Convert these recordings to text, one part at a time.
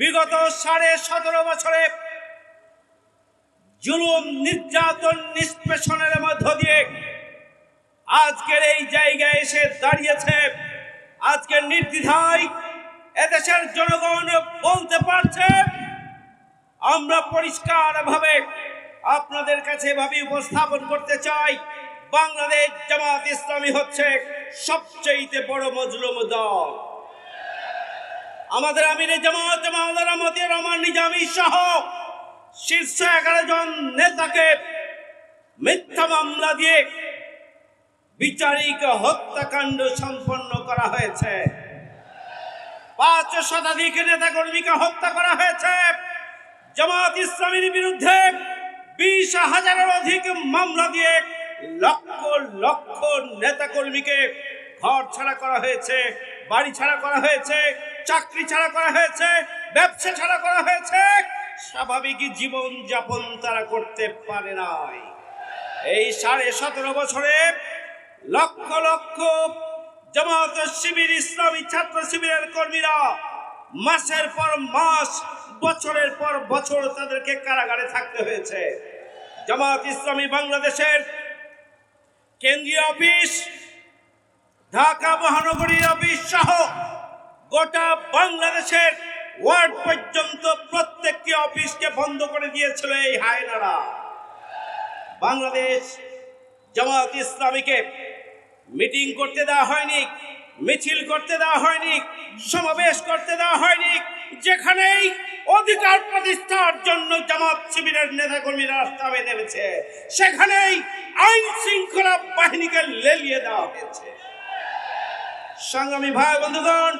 বিগত সাড়ে সতেরো বছরে জুলুম নির্যাতন নিষ্পেষণের মধ্য দিয়ে আজকের এই জায়গায় এসে দাঁড়িয়েছে। আজকের নির্দ্বিধায় এদেশের জনগণ বলতে পারছে, আমরা পরিষ্কারভাবে আপনাদের কাছে এভাবে উপস্থাপন করতে চাই। বাংলাদেশ জামাত ইসলামী হচ্ছে সবচেয়ে বড় মজলুম দল। আমাদের আমিরে জামাত মাওলানা মতি রহমান নিজামী সহ শীর্ষ এগারো জন নেতাকে মিথ্যা মামলা দিয়ে বিচারিক হত্যাকাণ্ড সম্পন্ন করা হয়েছে। পাঁচ শতাধিক নেতা কর্মীকে হত্যা করা হয়েছে। জামাত ইসলামীর বিরুদ্ধে বিশ হাজারের অধিক মামলা দিয়ে লক্ষ লক্ষ নেতা কর্মীকে ঘর ছাড়া করা হয়েছে বাড়ি ছাড়া করা হয়েছে। চাকরি ছাড়া করা হয়েছে, ব্যবসা ছাড়া করা হয়েছে স্বাভাবিক জীবন যাপন তারা করতে পারে নাই। এই সাড়ে সতেরো বছরে লক্ষ লক্ষ জামাত শিবির, ইসলামী ছাত্র শিবিরের কর্মীরা মাসের পর মাস, বছরের পর বছর তাদেরকে কারাগারে থাকতে হয়েছে। জামাত ইসলামী বাংলাদেশের কেন্দ্রীয় অফিস, ঢাকা মহানগরীর অফিস সহ গোটা বাংলাদেশের ওয়ার্ড পর্যন্ত প্রত্যেকটি অফিসকে বন্ধ করে দিয়েছিল এই হায়নারা বাংলাদেশ জামাত ইসলামীকে মিটিং করতে দেওয়া হয়নি, মিছিল করতে দেওয়া হয়নি, সমাবেশ করতে দেওয়া হয়নি, যেখানেই অধিকার প্রতিষ্ঠার জন্য জামাত শিবিরের নেতাকর্মীরা রাস্তায় নেমেছে, সেখানেই আইন শৃঙ্খলা বাহিনীকে লেলিয়ে দেওয়া হয়েছে। সংগ্রামী ভাই বন্ধুগণ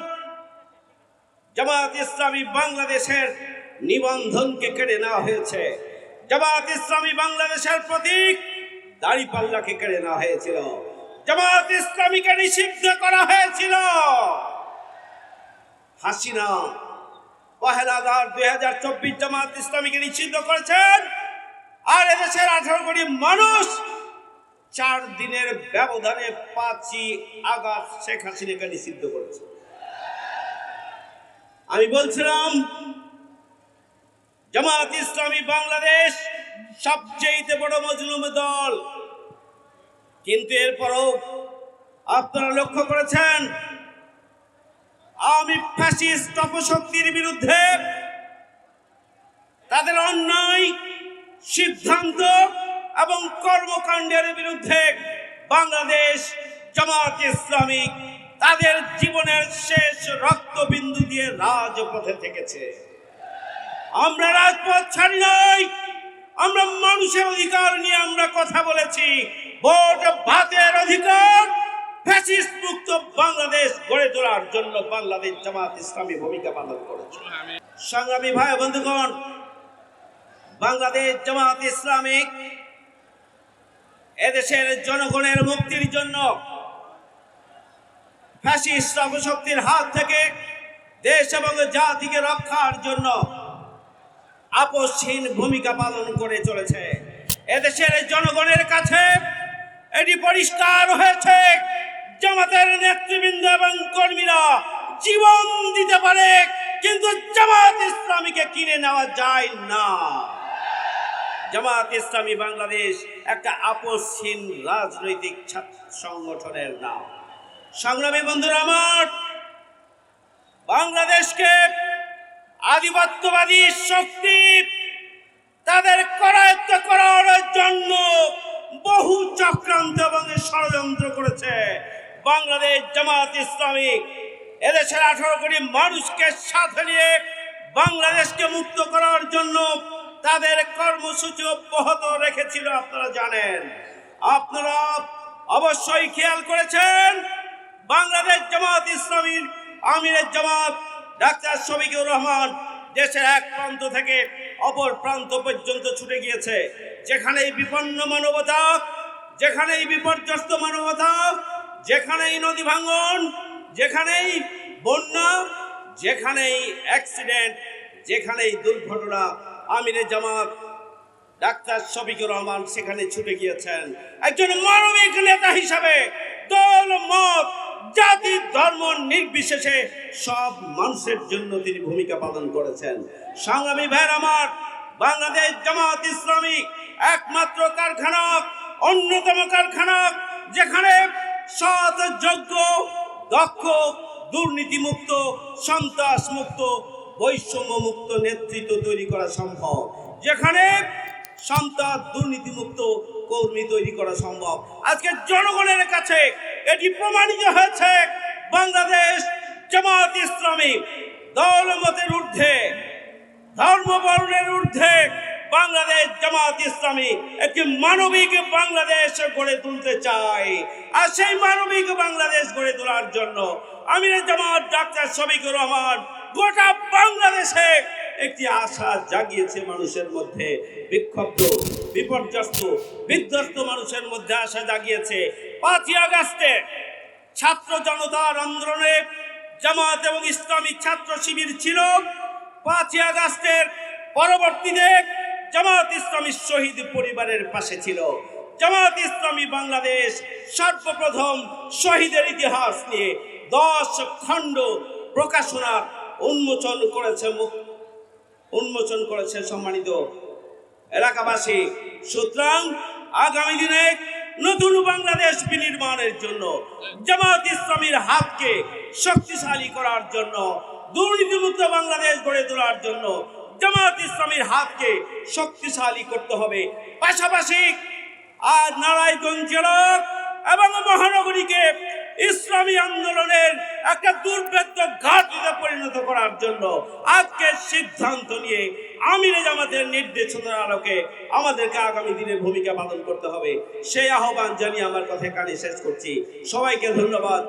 জামাত ইসলামী বাংলাদেশের নিবন্ধনকে কেড়ে নেওয়া হয়েছে। জামাত ইসলামী বাংলাদেশের প্রতীক দাড়িপাল্লাকে কেড়ে নেওয়া হয়েছিল। জামাত ইসলামীকে নিষিদ্ধ করা হয়েছিল। হাসিনা পহেলা আধার দুই হাজার চব্বিশ জামাত ইসলামীকে নিষিদ্ধ করেছেন। আর এদেশের আঠারো কোটি মানুষ চার দিনের ব্যবধানে পাঁচই আগস্ট শেখ হাসিনাকে নিষিদ্ধ করেছে। আমি বলছিলাম জামাত ইসলামী বাংলাদেশ সবচেয়ে বড় মজলুম দল। কিন্তু এরপরও আপনারা লক্ষ্য করেছেন, আমি ফ্যাসিস্ট অপশক্তির বিরুদ্ধে তাদের অন্যায় সিদ্ধান্ত এবং কর্মকাণ্ডের বিরুদ্ধে বাংলাদেশ জামাত ইসলামী তাদের জীবনের শেষ রক্তবিন্দু দিয়ে রাজপথে থেকেছে। আমরা রাজপথ ছাড়ি নাই। আমরা মানুষের অধিকার নিয়ে আমরা কথা বলেছি। ভোট ভাতের অধিকার। ফ্যাসিস্ট মুক্ত বাংলাদেশ গড়ে তোলার জন্য বাংলাদেশ জামাত ইসলামী ভূমিকা পালন করেছে। সংগ্রামী ভাই বন্ধুগণ, বাংলাদেশ জামাত ইসলামিক এদেশের জনগণের মুক্তির জন্য ফ্যাসিস্ট অপশক্তির হাত থেকে দেশ এবং জাতিকে রক্ষার জন্য আপসহীন ভূমিকা পালন করে চলেছে। এদেশের জনগণের কাছে এটি পরিষ্কার হয়েছে। জামাতের নেতৃবৃন্দ এবং কর্মীরা জীবন দিতে পারে, কিন্তু জামাত ইসলামীকে কিনে নেওয়া যায় না। জামাত ইসলামী বাংলাদেশ একটা আপসহীন রাজনৈতিক সংগঠনের নাম। সংগ্রামী বন্ধুরা আমার, বাংলাদেশকে আধিপত্যবাদী শক্তি তাদের করায়ত্ত করার জন্য বহু চক্রান্ত এবং ষড়যন্ত্র করেছে। বাংলাদেশ জামাত ইসলামী এদেশের আঠারো কোটি মানুষকে সাথে নিয়ে বাংলাদেশকে মুক্ত করার জন্য তাদের কর্মসূচি অব্যাহত রেখেছিল, আপনারা জানেন। আপনারা অবশ্যই খেয়াল করেছেন বাংলাদেশ জামাত ইসলামীর আমিরের জামাত, ডাক্তার শফিকুর রহমান দেশের এক প্রান্ত থেকে অপর প্রান্ত পর্যন্ত ছুটে গিয়েছে। যেখানেই বিপন্ন মানবতা, যেখানেই বিপর্যস্ত মানবতা, যেখানেই নদী ভাঙন, যেখানেই বন্যা, যেখানেই অ্যাক্সিডেন্ট, যেখানেই দুর্ঘটনা আমিরে জামাত, ডাক্তার শফিকুর রহমান সেখানে ছুটে গিয়েছেন। একজন মানবিক নেতা হিসাবে দল মত জাতি ধর্ম নির্বিশেষে সব মানুষের জন্য তিনি ভূমিকা পালন করেছেন। সংগ্রামী ভাইয়ের আমার, বাংলাদেশ জামাত ইসলামী একমাত্র কারখানা, অন্যতম কারখানা, যেখানে সৎ, যোগ্য, দক্ষ, দুর্নীতিমুক্ত সন্ত্রাস মুক্ত বৈষম্য মুক্ত নেতৃত্ব তৈরি করা সম্ভব। যেখানে সন্ত্রাস, দুর্নীতিমুক্ত কর্মী তৈরি করা সম্ভব। আজকে জনগণের কাছে এটি প্রমাণিত হয়েছে বাংলাদেশ জামাত ইসলামী দলমতের ঊর্ধ্বে ধর্ম বর্ণের ঊর্ধ্বে বাংলাদেশ জামাত ইসলামী একটি মানবিক বাংলাদেশ গড়ে তুলতে চাই আর সেই মানবিক বাংলাদেশ গড়ে তোলার জন্য আমির জামাত ডাক্তার শফিকুর রহমান গোটা বাংলাদেশে একটি আশা জাগিয়েছে মানুষের মধ্যে। বিক্ষুব্ধ, বিপর্যস্ত, বিধ্বস্ত মানুষের মধ্যে আশা জাগিয়েছে। পাঁচই আগস্টে ছাত্র জনতার আন্দোলনে জামাত এবং ইসলামী ছাত্র শিবির ছিল। পাঁচই আগস্টের পরবর্তীতে জামাত ইসলামী শহীদ পরিবারের পাশে ছিল। জামাত ইসলামী বাংলাদেশ সর্বপ্রথম শহীদের ইতিহাস নিয়ে দশ খণ্ড প্রকাশনা উন্মোচন করেছে উন্মোচন করেছে সম্মানিত এলাকাবাসী। সুতরাং আগামী দিনে নতুন বাংলাদেশ বিনির্মাণের জন্য জামাত ইসলামীর হাতকে শক্তিশালী করার জন্য, দুর্নীতিমুক্ত বাংলাদেশ গড়ে তোলার জন্য জামাত ইসলামীর হাতকে শক্তিশালী করতে হবে। পাশাপাশি আর নারায়ণগঞ্জ জেলা এবং মহানগরীকে ইসলামী আন্দোলনের একটা দুর্ভেদ্য ঘাটিতে পরিণত করার জন্য আজকে সিদ্ধান্ত নিয়ে আমিরে জামাতের নির্দেশনার আলোকে আমাদেরকে আগামী দিনে ভূমিকা পালন করতে হবে। সেই আহ্বান জানিয়ে আমার কথা কানে শেষ করছি। সবাইকে ধন্যবাদ।